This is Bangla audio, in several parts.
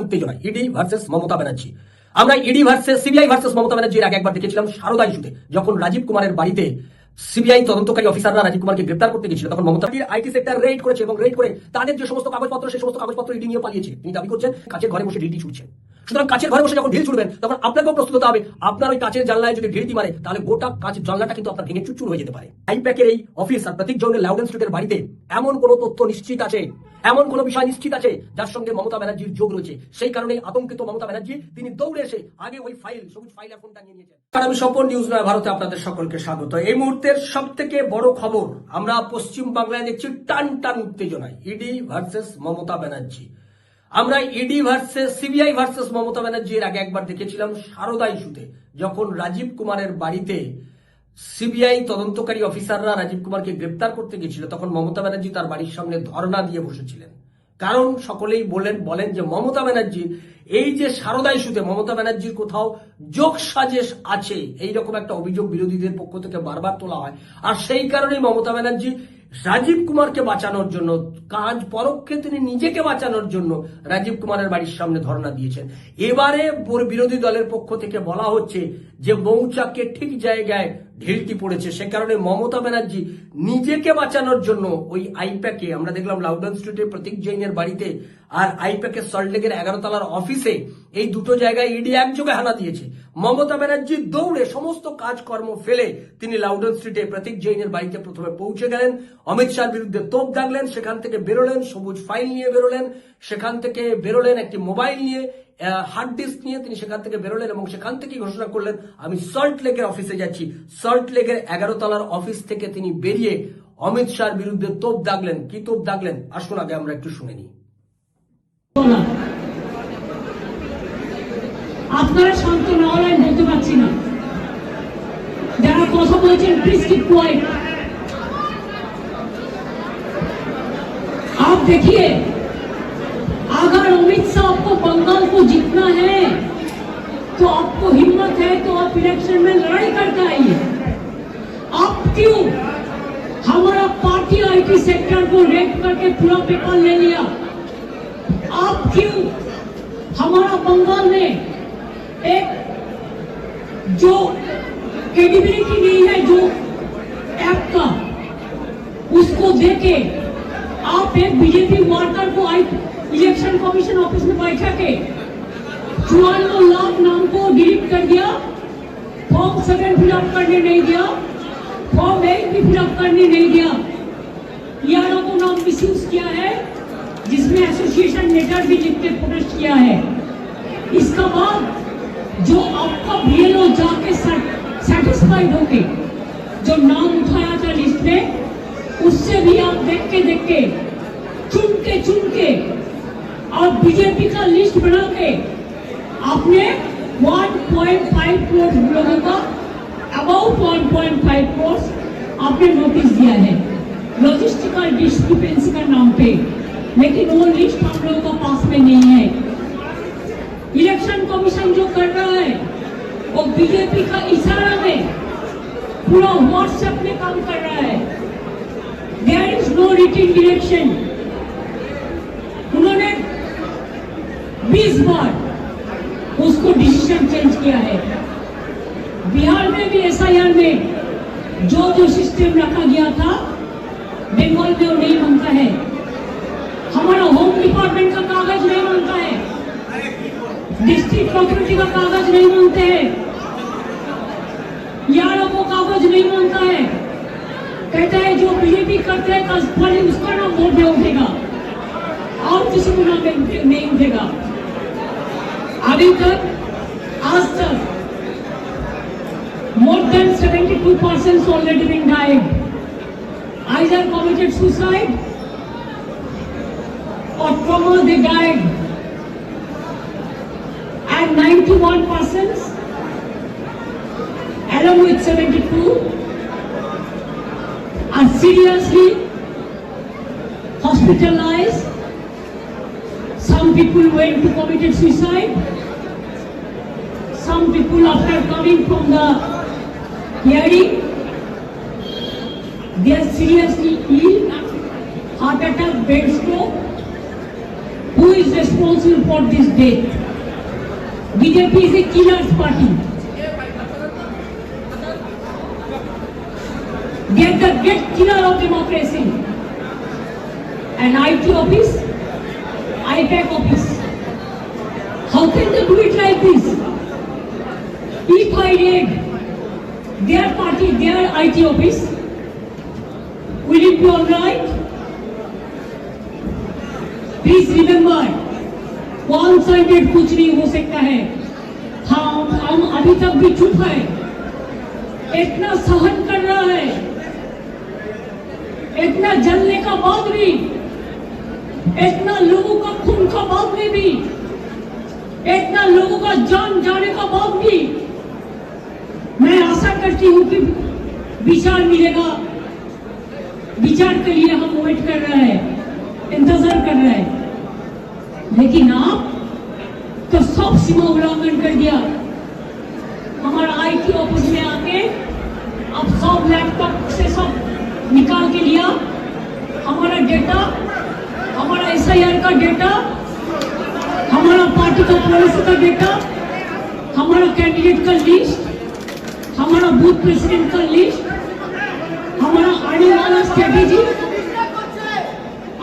উত্তেজনা ইডি ভার্সেস মমতা ব্যানার্জি। আমরা ED versus, CBI versus Mamata ব্যানার্জির আগে একবার দেখেছিলাম সারদা ইস্যুতে, যখন রাজীব কুমারের বাড়িতে সিবিআই তদন্তকারী অফিসাররা রাজীব কুমারকে গ্রেপ্তার করতে গেছিল, তখন মমতা আইটি সেক্টর রেড করেছে এবং রেড করে তাদের যে সমস্ত কাগজপত্র, সেই সমস্ত কাগজপত্র ইডি নিয়ে পালিয়েছে। তিনি দাবি করছেন কাছে ঘরে বসে ডিটি ছুটছেন। সুতরাং কাছের ঘরে বসে যখন ঢিল ছুড়বেন, তখন আপনাকেও প্রস্তুত হতে হবে। আপনার ওই কাছের জানলায় যদি ঢিলটি মারে, তাহলে গোটা কাঁচের জানলাটা কিন্তু আপনার ভেঙে চুরচুর হয়ে যেতে পারে। আইপ্যাকের এই অফিসার প্রতীক জনের লাউডেন স্ট্রিটের বাড়িতে এমন কোনো তথ্য নিশ্চিত আছে? এমন কোনো বিষয় নিশ্চিত আছে যার সঙ্গে মমতা ব্যানার্জির যোগ রয়েছে? সেই কারণে আতঙ্কিত মমতা ব্যানার্জি, তিনি দৌড়ে এসে আগে ওই ফাইল সবুজ ফাইল আর ফোনটা নিয়ে নিয়েছেন। আমি স্বপন নিউজ নয়, ভারতে আপনাদের সকলকে স্বাগত। এই মুহূর্তের সব থেকে বড় খবর, আমরা পশ্চিম বাংলায় দেখছি টান টান উত্তেজনায় ইডি ভার্সেস মমতা ব্যানার্জি। আমরা ED versus CBI versus Mamata ব্যানার্জির আগে একবার দেখেছিলাম সারদা ইস্যুতে, যখন রাজীব কুমারের বাড়িতে সিবিআই তদন্তকারী অফিসাররা রাজীব কুমারকে গ্রেপ্তার করতে গেছিল, তখন মমতা ব্যানার্জি তার বাড়ির সামনে ধর্ণা দিয়ে বসেছিলেন। কারণ সকলেই বলেন বলেন যে মমতা ব্যানার্জি, এই যে সারদা ইস্যুতে মমতা ব্যানার্জির কোথাও যোগ সাজেশ আছে এই রকম একটা অভিযোগ বিরোধীদের পক্ষ থেকে বারবার তোলা হয়। আর সেই কারণেই মমতা ব্যানার্জি রাজীব কুমারকে বাঁচানোর জন্য, কাজ পরক্ষে তিনি নিজেকে বাঁচানোর জন্য রাজীব কুমারের বাড়ির সামনে ধর্ণা দিয়েছেন। এবারে বোর- বিরোধী দলের পক্ষ থেকে বলা হচ্ছে যে মৌচাকে ঠিক জায়গায় ঢিলটি পড়েছে। সে কারণে মমতা ব্যানার্জি নিজেকে বাঁচানোর জন্য ওই আইপ্যাকে, আমরা দেখলাম লাউডন স্ট্রিটের প্রতীক জৈনের বাড়িতে, আর আইপ্যাকের সল্টলেকের এগারো তলার অফিসে এই দুটো জায়গায় ইডি একযোগে হানা দিয়েছে। মমতা ব্যানার্জি দৌড়ে সমস্ত কাজকর্ম ফেলে তিনি লাউডন স্ট্রিটে প্রতীক জৈনের বাড়িতে প্রথমে পৌঁছে গেলেন। অমিত শাহর বিরুদ্ধে তোপ দাগলেন সেখান থেকে বেরোলেন, সবুজ ফাইল নিয়ে বেরোলেন, সেখান থেকে বেরোলেন একটি মোবাইল নিয়ে। হার্ড ডিস্ক নিয়ে তিনি সেখান থেকে বেরোলেন এবং সেখান থেকেই ঘোষণা করলেন আমি সল্ট লেকের অফিসে যাচ্ছি সল্ট লেকের এগারো তলার অফিস থেকে তিনি বেরিয়ে অমিত শাহর বিরুদ্ধে তোপ দাগলেন কি তোপ দাগলেন আসুন আগে আমরা একটু শুনে নিই না আপনারা শান্ত না হলে আমি বলতে পারছি না যারা কথা বলছেন প্লিজ কিপ কোয়াইট आप देखिए जीतना है। तो आपको हिम्मत है तो आप इलेक्शन में लड़ाई करके आइए। आप क्यों? हमारा पार्टी आईटी सेक्टर को रेड करके पूरा पेपर ले लिया। आप क्यों? हमारा बंगाल में एक जो क्रेडिबिलिटी नहीं है, जो ऐप का, उसको देके आप एक बीजेपी वर्कर को आई इलेक्शन कमीशन ऑफ़िस में बैठा के चुवान्न लाख नाम को डिलीट कर दिया। फॉर्म सेवन फिलअप करने नहीं दिया। फॉर्म एट भी फिलअप करने नहीं दिया। यारों को नाम मिसयूज किया है, जिसमें एसोसिएशन लेटर भी लिख के प्रोटेस्ट किया है। इसका बाद जो आपका बीएलओ जाके सेटिस्फाइड होके, जो नाम उठाया था लिस्ट में, उससे भी आप देख के देख के चुन के चुन के आप बीजेपी का लिस्ट बना के आपने 1.5 करोड़ लोगों का अबाउट 1.5 करोड़ आपने नोटिस दिया है। लॉजिस्टिकल डिस्क्रिपेंसी का नाम पे। लेकिन वो लिस्ट हम लोगों का पास में नहीं है। इलेक्शन कमीशन जो कर रहा है, वो बीजेपी का इशारा में पूरा व्हाट्सएप में काम कर रहा है। There is no written election उन्होंने 20 बार उसको डिसीज़न चेंज किया है। बिहार में भी एसआईआर में जो जो सिस्टम रखा गया था बंगाल में वो नहीं बनता है। हमारा होम डिपार्टमेंट का कागज़ नहीं बनता है। डिस्ट्रिक्ट प्रॉपर्टी का कागज़ नहीं मांगते हैं। यारों को कागज़ नहीं माँगता है। कहता है, जो बीजेपी करते हैं उसका नाम वोट में उठेगा। और किसी को नाम नहीं नहीं उठेगा। अभी तक आज तक more than 72 persons already been died either committed suicide or trauma they died and 91 persons along with 72 are seriously hospitalized. Some people went to committed suicide. Some people after coming from the hearing, they are seriously ill, heart attack, brain stroke. who is responsible for this death. BJP is a killer's party. They are the great killer of democracy. An IT office, IPAC office. How can they do it like this? If I read their party, their IT office, will it be all right? Please remember one sided कुछ नहीं हो सकता है। हम हम अभी तक भी चुप है। इतना सहन कर रहा है। इतना जलने का बाद भी। इतना लोगों का खून का बाद में भी। इतना लोगों का जान जाने का बाद भी। मैं आशा करती हूँ कि विचार मिलेगा। विचार के लिए हम वेट कर रहे हैं, इंतज़ार कर रहे हैं। लेकिन आप तो सब सीमा उल्लंघन कर दिया। हमारा आईटी ऑफ़िस में आके अब सब लैपटॉप से सब निकाल के लिया। हमारा डेटा हमारा एसआईआर का डेटा हमारा पार्टी का पॉलिसी का डेटा हमारा कैंडिडेट का लिस्ट बूथ प्रेसिडेंट का लिस्ट हमारा आने वाला स्ट्रेटेजी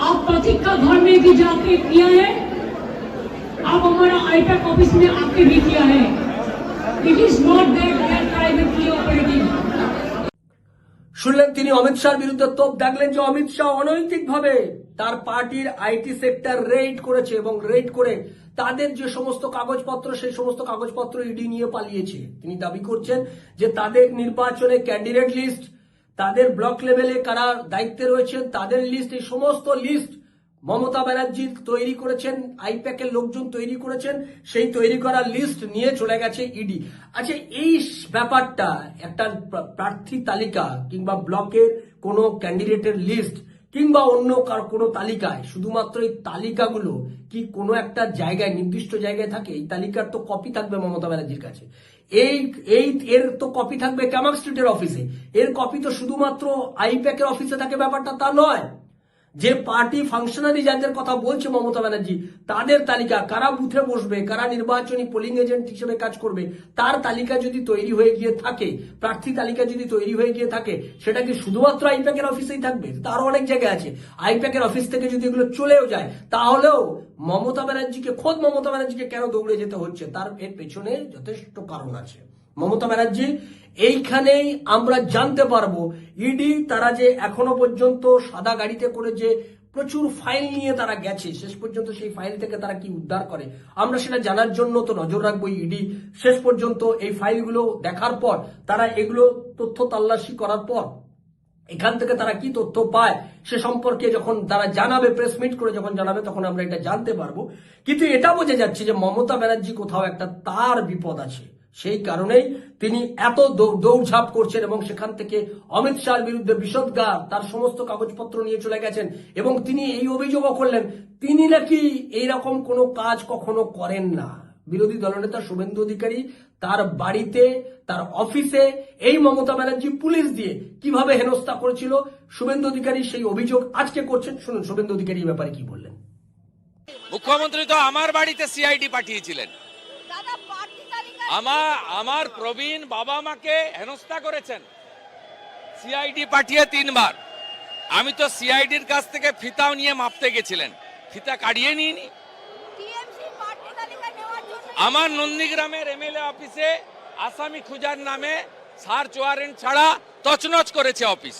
आप प्रतीक का घर में भी जाके किया है आप हमारा आईपैक ऑफिस में आके भी किया है it is not that we are privately operating শুনলেন তিনি অমিত শাহর বিরুদ্ধে তোপ দেখলেন যে অমিত শাহ অনৈতিকভাবে তার পার্টির আইটি সেক্টর রেড করেছে এবং রেড করে তাদের যে সমস্ত কাগজপত্র, সেই সমস্ত কাগজপত্র ইডি নিয়ে পালিয়েছে। তিনি দাবি করছেন যে তাদের নির্বাচনে ক্যান্ডিডেট লিস্ট তাদের ব্লক লেভেলে কারা দায়িত্বে রয়েছেন, তাদের লিস্ট এই সমস্ত লিস্ট মমতা ব্যানার্জি তৈরি করেছেন আইপ্যাকের লোকজন তৈরি করেছেন, সেই তৈরি করা লিস্ট নিয়ে চলে গেছে ইডি। আচ্ছা এই ব্যাপারটা একটা প্রার্থী তালিকা কিংবা ব্লকের কোনো ক্যান্ডিডেটের লিস্ট কিংবা অন্য কার, কোনো তালিকায়, শুধুমাত্র এই তালিকাগুলো কি কোনো একটা জায়গায়, নির্দিষ্ট জায়গায় থাকে? এই তালিকার তো কপি থাকবে মমতা ব্যানার্জির কাছে। এই এই, এর তো কপি থাকবে ক্যামাক স্ট্রিটের অফিসে এর কপি তো শুধুমাত্র আইপ্যাকের অফিসে থাকে ব্যাপারটা, তা নয়। যে পার্টি ফাংশনারি যাদের কথা বলছে মমতা ব্যানার্জি, তাদের তালিকা, কারা বুথে বসবে, কারা নির্বাচনী পোলিং এজেন্ট হিসেবে কাজ করবে, তার তালিকা যদি তৈরি হয়ে গিয়ে থাকে, প্রার্থী তালিকা যদি তৈরি হয়ে গিয়ে থাকে, সেটা কি শুধুমাত্র আইপ্যাকের অফিসেই থাকবে? তারও অনেক জায়গায় আছে। আইপ্যাকের অফিস থেকে যদি এগুলো চলেও যায়, তাহলেও মমতা ব্যানার্জিকে, খোদ মমতা ব্যানার্জিকে কেন দৌড়ে যেতে হচ্ছে? তার এর পেছনে যথেষ্ট কারণ আছে। মমতা ব্যানার্জি এইখানেই আমরা জানতে পারব, ইডি তারা যে এখনও পর্যন্ত সাদা গাড়িতে করে যে প্রচুর ফাইল নিয়ে তারা গেছে, শেষ পর্যন্ত সেই ফাইল থেকে তারা কি উদ্ধার করে? আমরা সেটা জানার জন্য তো নজর রাখব ইডি। শেষ পর্যন্ত এই ফাইলগুলো দেখার পর তারা এগুলো তথ্য তল্লাশি করার পর এখান থেকে তারা কি তথ্য পায় সে সম্পর্কে যখন তারা জানাবে প্রেস মিট করে যখন জানাবে, তখন আমরা এটা জানতে পারব। কিন্তু এটা বোঝা যাচ্ছে যে মমতা ব্যানার্জি কোথাও একটা তার বিপদ আছে। সেই কারণেই তিনি এত দৌড়ঝাঁপ করছেন এবং সেখান থেকে অমিত শাহর বিরুদ্ধে বিষদগার তার সমস্ত কাগজপত্র নিয়ে চলে গেছেন এবং তিনি এই অভিযোগও করলেন, তিনি নাকি এইরকম কোনো কাজ কখনো করেন না। বিরোধী দলনেতা শুভেন্দু অধিকারী তার বাড়িতে, তার অফিসে এই মমতা ব্যানার্জি পুলিশ দিয়ে কীভাবে হেনস্থা করেছিল শুভেন্দু অধিকারী সেই অভিযোগ আজকে করছেন। শুনুন, শুভেন্দু অধিকারী ব্যাপারে কি বললেন? মুখ্যমন্ত্রী তো আমার বাড়িতে সিআইডি পাঠিয়েছিলেন। আমার আমার প্রবীণ বাবা মাকে হেনস্থা করেছেন। সিআইডি পাঠিয়ে তিনবার। আমি তো সিআইডির কাছ থেকে ফিতাও নিয়ে মাপতে গেছিলেন। ফিতা কাটিয়ে নিইনি। আমার নন্দীগ্রামের এমএলএ অফিসে আসামি খুঁজার নামে সার্চ ওয়ারেন্ট ছাড়া তছনছ করেছে অফিস।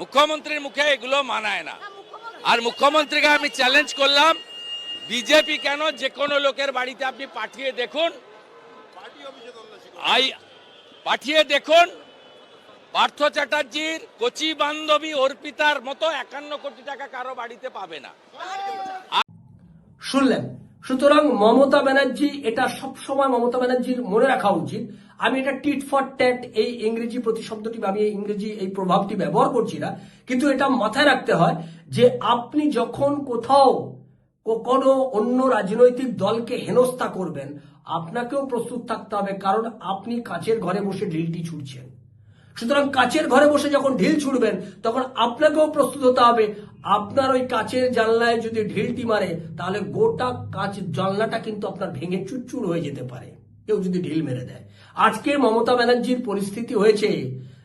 মুখ্যমন্ত্রীর মুখে এগুলো মানায় না, আর মুখ্যমন্ত্রীকে আমি চ্যালেঞ্জ করলাম বিজেপি কেন যে কোনো? লোকের বাড়িতে আপনি পাঠিয়ে দেখুন। আই, পাঠিয়ে দেখুন। পার্থ চ্যাটার্জির কচি বান্ধবী অর্পিতার মতো একান্ন কোটি টাকা কারও বাড়িতে পাবে না। শুনলেন? সুতরাং মমতা ব্যানার্জি, এটা সব সময় মমতা ব্যানার্জির মনে রাখা উচিত। আমি এটা টিট ফর ট্যাট, এই ইংরেজি প্রতিশব্দটি আমি ইংরেজি, এই প্রভাবটি ব্যবহার করছি না। কিন্তু এটা মাথায় রাখতে হয় যে আপনি যখন কোথাও কোনো অন্য রাজনৈতিক দলকে হেনস্থা করবেন, আপনাকেও প্রস্তুত থাকতে হবে, কারণ আপনি কাচের ঘরে বসে ঢিলটি ছুটছেন সুতরাং কাচের ঘরে বসে যখন ঢিল ছুড়বেন, তখন আপনাকেও প্রস্তুত হতে হবে। আপনার ওই কাচের জানলায় যদি ঢিলটি মারে, তাহলে গোটা কাচ জানলাটা কিন্তু আপনার ভেঙে চুরচুর হয়ে যেতে পারে। কেউ যদি ঢিল মেরে দেয়। আজকে মমতা ব্যানার্জির পরিস্থিতি হয়েছে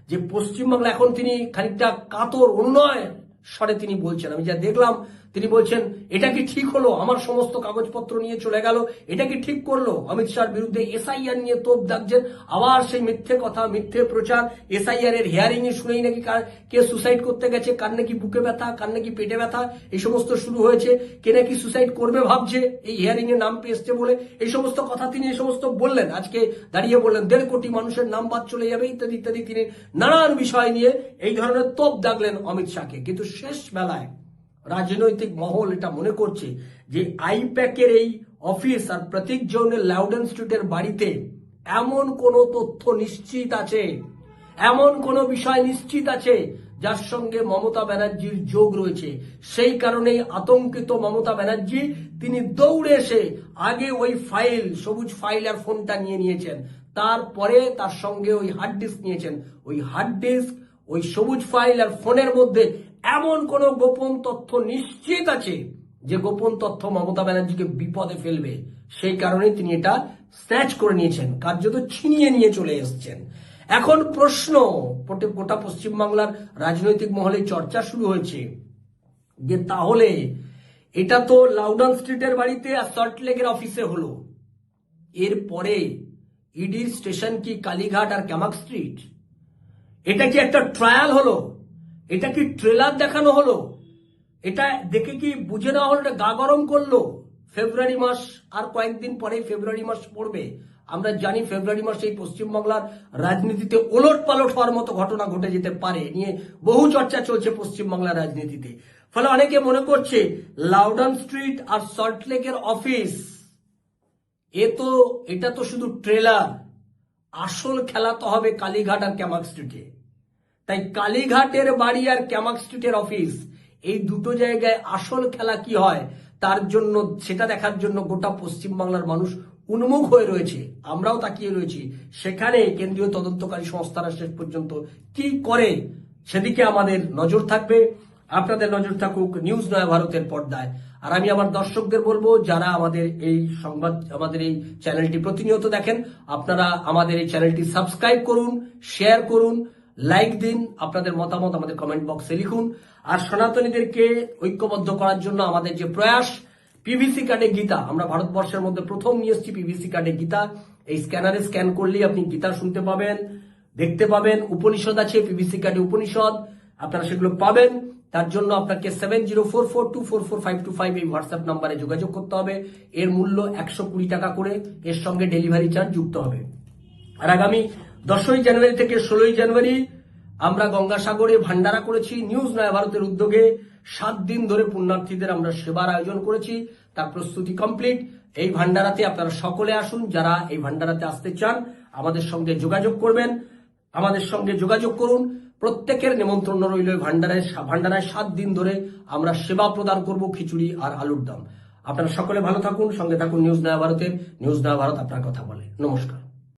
যে পশ্চিমবাংলা এখন তিনি খানিকটা কাতর উন্নয় স্বরে তিনি বলছেন। আমি যা দেখলাম তিনি বলছেন, এটা কি ঠিক হলো? আমার সমস্ত কাগজপত্র নিয়ে চলে গেল। এটা কি ঠিক করল? অমিত শাহর বিরুদ্ধে এসআইআর নিয়ে তোপ দাগছেন। আবার সেই মিথ্যে কথা, মিথ্যে প্রচার, এসআইআর এর হিয়ারিং এ শুনেই নাকি কে সুসাইড করতে গেছে, কার নাকি বুকে ব্যথা, কার নাকি পেটে ব্যথা, এই সমস্ত শুরু হয়েছে। কে নাকি সুসাইড করবে ভাবছে, এই হিয়ারিং এর নাম পেয়েছে বলে এই সমস্ত কথা তিনি এই সমস্ত বললেন। আজকে দাঁড়িয়ে বললেন, দেড় কোটি মানুষের নাম বাদ চলে যাবে, ইত্যাদি ইত্যাদি তিনি নানান বিষয় নিয়ে এই ধরনের তোপ দাগলেন অমিত শাহকে। কিন্তু শেষ বেলায় রাজনৈতিক মহল এটা মনে করছে যে আইপ্যাকের এই অফিস আর প্রতীক জৌনের লাউডেন স্ট্রিটের বাড়িতে এমন কোন তথ্য নিশ্চিত আছে? এমন কোন বিষয় নিশ্চিত আছে? যার সঙ্গে মমতা ব্যানার্জির যোগ রয়েছে। সেই কারণেই আতঙ্কিত মমতা ব্যানার্জি, তিনি দৌড়ে এসে আগে ওই ফাইল, সবুজ ফাইল আর ফোনটা নিয়ে নিয়েছেন। তারপরে তার সঙ্গে ওই হার্ড ডিস্ক নিয়েছেন। ওই হার্ড ডিস্ক ওই সবুজ ফাইল আর ফোনের মধ্যে এমন কোন গোপন তথ্য নিশ্চিত আছে যে গোপন তথ্য মমতা ব্যানার্জিকে বিপদে ফেলবে? সেই কারণে তিনি এটা স্ন্যাচ করে নিয়েছেন, কার্যত ছিনিয়ে নিয়ে চলে এসছেন। এখন প্রশ্ন, গোটে- পশ্চিমবাংলার রাজনৈতিক মহলে চর্চা শুরু হয়েছে যে তাহলে এটা তো লাউডন স্ট্রিটের বাড়িতে আর সল্টলেকের অফিসে হলো। এরপরে ইডির স্টেশন কি কালীঘাট আর ক্যামাক স্ট্রিট? এটা কি একটা ট্রায়াল হলো? এটা কি ট্রেলার দেখানো হলো? এটা দেখে কি বুঝে নেওয়া হলো? গা গরম করল? ফেব্রুয়ারি মাস আর কয়েকদিন পরে ফেব্রুয়ারি মাস পড়বে। আমরা জানি ফেব্রুয়ারি মাসে এই পশ্চিমবাংলার রাজনীতিতে ওলট পালট হওয়ার মতো ঘটনা ঘটে যেতে পারে। নিয়ে বহু চর্চা চলছে পশ্চিমবাংলার রাজনীতিতে। ফলে অনেকে মনে করছে লাউডন স্ট্রিট আর সল্টলেকের অফিস, এ তো, এটা তো শুধু ট্রেলার আসল খেলা তো হবে কালীঘাট আর ক্যামাক স্ট্রিটে। তাই কালীঘাটের বাড়ি আর ক্যামাক স্ট্রিটের অফিস, এই দুটো জায়গায় আসল খেলা কি হয়, তার জন্য, সেটা দেখার জন্য গোটা পশ্চিমবাংলার মানুষ উন্মুখ হয়ে রয়েছে। আমরাও তাকিয়ে রয়েছি। সেখানে কেন্দ্রীয় তদন্তকারী সংস্থারা শেষ পর্যন্ত কি করে, সেদিকে আমাদের নজর থাকবে। আপনাদের নজর থাকুক নিউজ নয় ভারতের পর্দায়। আর আমি আমার দর্শকদের বলব, যারা আমাদের এই সংবাদ, আমাদের এই চ্যানেলটি প্রতিনিয়ত দেখেন, আপনারা আমাদের এই চ্যানেলটি সাবস্ক্রাইব করুন, শেয়ার করুন লাইক দিন, আপনাদের মতামত আমাদের কমেন্ট বক্সে লিখুন। আর সনাতনীদেরকে ঐক্যবদ্ধ করার জন্য আমাদের যে প্রয়াস পিভিসি কার্ডে গীতা। আমরা ভারতবর্ষের মধ্যে প্রথম নিয়ে এসেছি পিভিসি কার্ডে গীতা। এই স্ক্যানারে স্ক্যান করলেই আপনি গীতা শুনতে পাবেন, দেখতে পাবেন। উপনিষদ আছে পিভিসি কার্ডে উপনিষদ, আপনারা সেগুলো পাবেন। তার জন্য আপনাকে seven zero four four two four four five two five এই হোয়াটসঅ্যাপ নাম্বারে যোগাযোগ করতে হবে। এর মূল্য একশো কুড়ি টাকা করে। এর সঙ্গে ডেলিভারি চার্জ যুক্ত হবে। আর আগামী দশই জানুয়ারি থেকে ষোলোই জানুয়ারি আমরা গঙ্গাসাগরে ভান্ডারা করেছি। নিউজ নয় ভারতের উদ্যোগে সাত দিন ধরে পুণ্যার্থীদের আমরা সেবার আয়োজন করেছি। তার প্রস্তুতি কমপ্লিট। এই ভান্ডারাতে আপনারা সকলে আসুন, যারা এই ভান্ডারাতে আসতে চান, আমাদের সঙ্গে যোগাযোগ করবেন। আমাদের সঙ্গে যোগাযোগ করুন। প্রত্যেকের নিমন্ত্রণ রইল ভান্ডারায় ভান্ডারায় সাত দিন ধরে আমরা সেবা প্রদান করব খিচুড়ি আর আলুর দম। আপনারা সকলে ভালো থাকুন, সঙ্গে থাকুন নিউজ নয়া ভারতের। নিউজ নয়া ভারত আপনার কথা বলে। নমস্কার।